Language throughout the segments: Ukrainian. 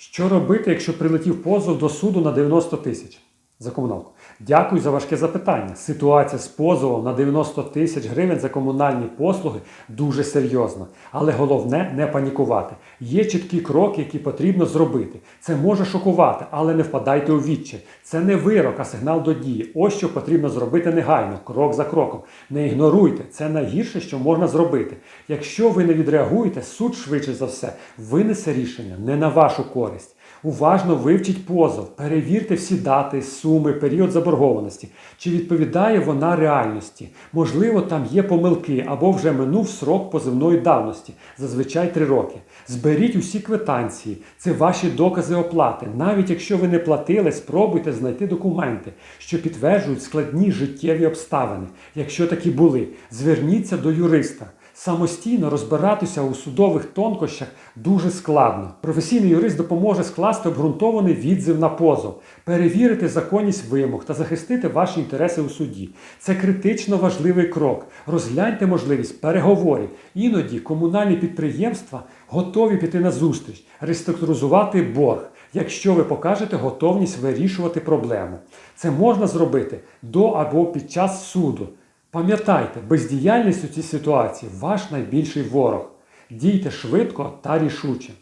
Що робити, якщо прилетів позов до суду на 90 тисяч за комуналку? Дякую за важке запитання. Ситуація з позовом на 90 тисяч гривень за комунальні послуги дуже серйозна. Але головне не панікувати. Є чіткі кроки, які потрібно зробити. Це може шокувати, але не впадайте у відчай. Це не вирок, а сигнал до дії. Ось що потрібно зробити негайно, крок за кроком. Не ігноруйте, це найгірше, що можна зробити. Якщо ви не відреагуєте, суд швидше за все винесе рішення не на вашу користь. Уважно вивчіть позов, перевірте всі дати, суми, період заборгованості. Чи відповідає вона реальності? Можливо, там є помилки або вже минув срок позивної давності, зазвичай 3 роки. Зберіть усі квитанції, це ваші докази оплати. Навіть якщо ви не платили, спробуйте знайти документи, що підтверджують складні життєві обставини. Якщо такі були, зверніться до юриста. Самостійно розбиратися у судових тонкощах дуже складно. Професійний юрист допоможе скласти обґрунтований відзив на позов, перевірити законність вимог та захистити ваші інтереси у суді. Це критично важливий крок. Розгляньте можливість переговорів. Іноді комунальні підприємства готові піти на зустріч, реструктуризувати борг, якщо ви покажете готовність вирішувати проблему. Це можна зробити до або під час суду. Пам'ятайте, бездіяльність у цій ситуації ваш найбільший ворог. Дійте швидко та рішуче.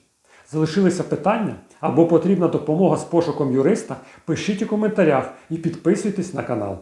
Залишилися питання або потрібна допомога з пошуком юриста? Пишіть у коментарях і підписуйтесь на канал.